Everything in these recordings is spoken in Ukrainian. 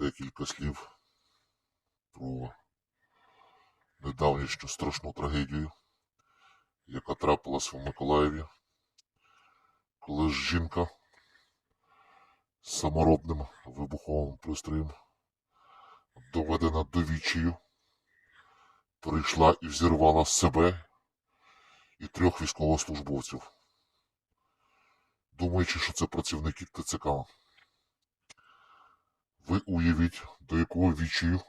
декілька слів про недавнішню страшну трагедію, яка трапилась в Миколаєві, коли ж жінка з саморобним вибуховим пристроєм, доведена до відчаю, прийшла і взірвала себе і трьох військовослужбовців, думаючи, що це працівники ТЦК. Ви уявіть, до якого відчаю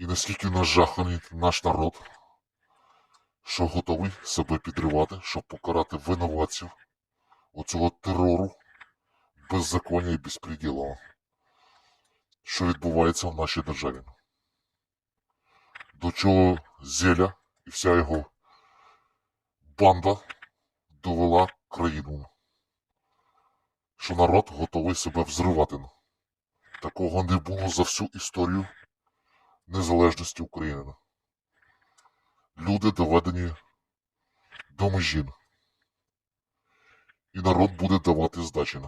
і наскільки нажаханий наш народ, що готовий себе підривати, щоб покарати винуватців оцього терору, беззаконня і безпреділу, що відбувається в нашій державі. До чого Зеля і вся його банда довела країну, що народ готовий себе взривати. Такого не було за всю історію незалежності України. Люди доведені до межі. І народ буде давати здачі.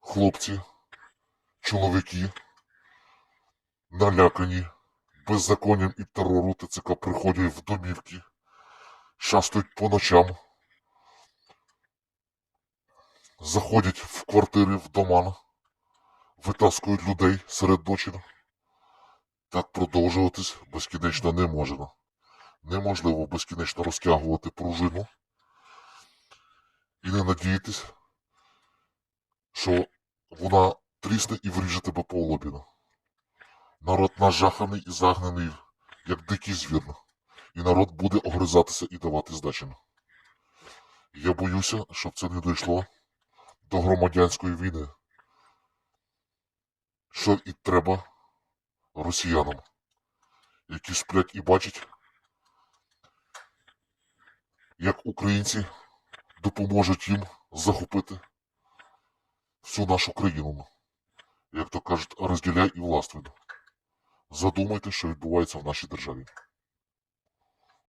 Хлопці, чоловіки, налякані беззаконням і терору ТЦК приходять в домівки, шастають по ночам, заходять в квартири, в дома, витаскують людей серед ночі. Так продовжуватись безкінечно не можна. Неможливо безкінечно розтягувати пружину і не надіятись, що вона трісне і вріже тебе по лобі. Народ нажаханий і загнаний, як дикий звір. І народ буде огризатися і давати здачі. Я боюся, щоб це не дійшло до громадянської війни. Що і треба росіянам, які сплять і бачать, як українці допоможуть їм захопити всю нашу країну. Як то кажуть, розділяй і властвуй. Задумайте, що відбувається в нашій державі.